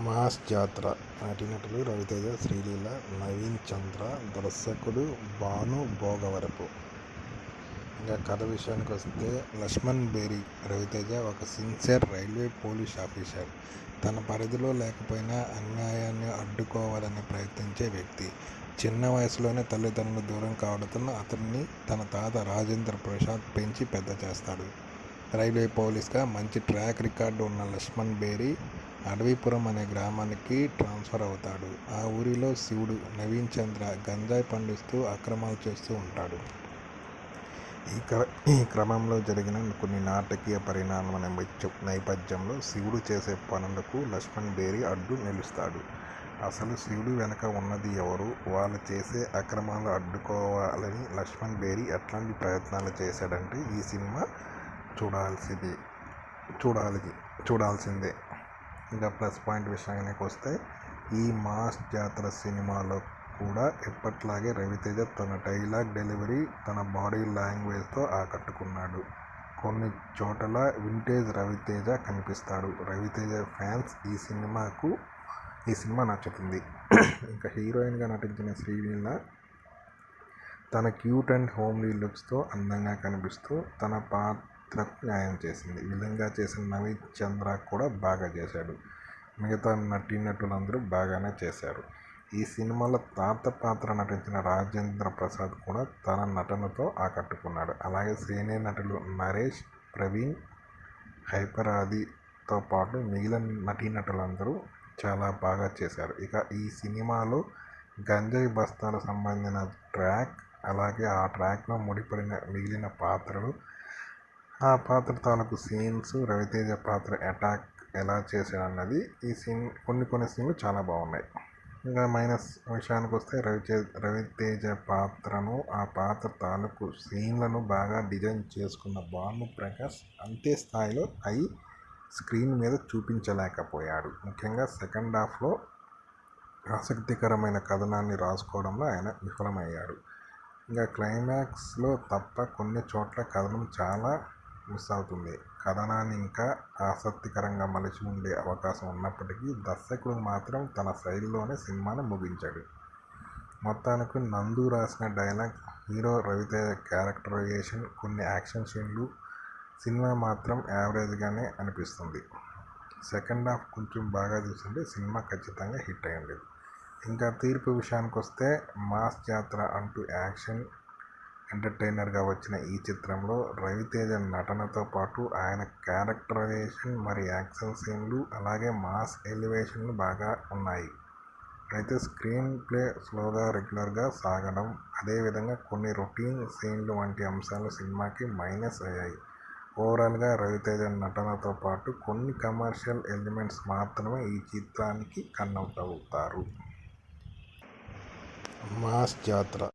Mass జాతర నటీనటులు రవితేజ శ్రీలీల నవీన్ చంద్ర దర్శకుడు భాను భోగవరపు. ఇంకా కథ విషయానికి వస్తే లక్ష్మణ్ బేరీ రవితేజ ఒక సిన్సియర్ రైల్వే పోలీస్ ఆఫీసర్. తన పరిధిలో లేకపోయినా అన్యాయాన్ని అడ్డుకోవాలని ప్రయత్నించే వ్యక్తి. చిన్న వయసులోనే తల్లిదండ్రులు దూరం కావడంతో అతన్ని తన తాత రాజేంద్ర ప్రసాద్ పెంచి పెద్ద చేస్తాడు. రైల్వే పోలీస్గా మంచి ట్రాక్ రికార్డు ఉన్న లక్ష్మణ్ బేరీ అడవిపురం అనే గ్రామానికి ట్రాన్స్ఫర్ అవుతాడు. ఆ ఊరిలో శివుడు నవీన్ చంద్ర గంజాయి పండిస్తూ అక్రమాలు చేస్తూ ఉంటాడు. ఈ క్ర ఈ క్రమంలో జరిగిన కొన్ని నాటకీయ పరిణామాల నేపథ్యంలో శివుడు చేసే పనులకు లక్ష్మణ్ బేరి అడ్డు నిలుస్తాడు. అసలు శివుడు వెనక ఉన్నది ఎవరు? వాళ్ళు చేసే అక్రమాలు అడ్డుకోవాలని లక్ష్మణ్ బేరి ఎట్లాంటి ప్రయత్నాలు చేశాడంటే ఈ సినిమా చూడాల్సింది చూడాలి చూడాల్సిందే. ఇంకా ప్లస్ పాయింట్ విషయానికి వస్తే ఈ మాస్ జాతర సినిమాలో కూడా ఎప్పట్లాగే రవితేజ తన డైలాగ్ డెలివరీ తన బాడీ లాంగ్వేజ్తో ఆకట్టుకున్నాడు. కొన్ని చోట్ల వింటేజ్ రవితేజ కనిపిస్తాడు. రవితేజ ఫ్యాన్స్ ఈ సినిమాకు ఈ సినిమా నచ్చుతుంది. ఇంకా హీరోయిన్గా నటించిన శ్రీలీల తన క్యూట్ అండ్ హోమ్లీ లుక్స్తో అందంగా కనిపిస్తూ తన పాత్రకు న్యాయం చేసింది. విలన్గా చేసిన నవీన్ చంద్ర కూడా బాగా చేశాడు. మిగతా నటీనటులందరూ బాగానే చేశారు. ఈ సినిమాలో తాత పాత్ర నటించిన రాజేంద్ర ప్రసాద్ కూడా తన నటనతో ఆకట్టుకున్నాడు. అలాగే సీనియర్ నటులు నరేష్ ప్రవీణ్ హైపర్ ఆదితో పాటు మిగిలిన నటీనటులందరూ చాలా బాగా చేశారు. ఇక ఈ సినిమాలో గంజాయి బస్తాలకు సంబంధించిన ట్రాక్ అలాగే ఆ ట్రాక్లో ముడిపడిన మిగిలిన పాత్రలు ఆ పాత్ర తాలూకు సీన్స్ రవితేజ పాత్ర అటాక్ ఎలా చేశాడు అన్నది ఈ సీన్ కొన్ని కొన్ని సీన్లు చాలా బాగున్నాయి. ఇంకా మైనస్ విషయానికి వస్తే రవితే రవితేజ పాత్రను ఆ పాత్ర తాలూకు సీన్లను బాగా డిజైన్ చేసుకున్న భాను ప్రకాష్ అంతే స్థాయిలో అయి స్క్రీన్ మీద చూపించలేకపోయాడు. ముఖ్యంగా సెకండ్ హాఫ్లో ఆసక్తికరమైన కథనాన్ని రాసుకోవడంలో ఆయన విఫలమయ్యాడు. ఇంకా క్లైమాక్స్లో తప్ప కొన్ని చోట్ల కథనం చాలా మిస్ అవుతుంది కథనాన్ని ఇంకా ఆసక్తికరంగా మలిచి ఉండే అవకాశం ఉన్నప్పటికీ దర్శకుడు మాత్రం తన శైలిలోనే సినిమాను ముగించాడు. మొత్తానికి నందు రాసిన డైలాగ్ హీరో రవితేజ క్యారెక్టరైజేషన్ కొన్ని యాక్షన్ సీన్లు సినిమా మాత్రం యావరేజ్గానే అనిపిస్తుంది. సెకండ్ హాఫ్ కొంచెం బాగా చూస్తుంటే సినిమా ఖచ్చితంగా హిట్ అయ్యింది. ఇంకా తీర్పు విషయానికి వస్తే మాస్ జాతర అంటూ యాక్షన్ ఎంటర్టైనర్గా వచ్చిన ఈ చిత్రంలో రవితేజ నటనతో పాటు ఆయన క్యారెక్టరైజేషన్ మరి యాక్షన్ సీన్లు అలాగే మాస్ ఎలివేషన్లు బాగా ఉన్నాయి. అయితే స్క్రీన్ ప్లే స్లోగా రెగ్యులర్గా సాగడం అదేవిధంగా కొన్ని రొటీన్ సీన్లు వంటి అంశాలు సినిమాకి మైనస్ అయ్యాయి. ఓవరాల్గా రవితేజ నటనతో పాటు కొన్ని కమర్షియల్ ఎలిమెంట్స్ మాత్రమే ఈ చిత్రానికి కన్అవుట్ అవుతారు. మాస్ జాతర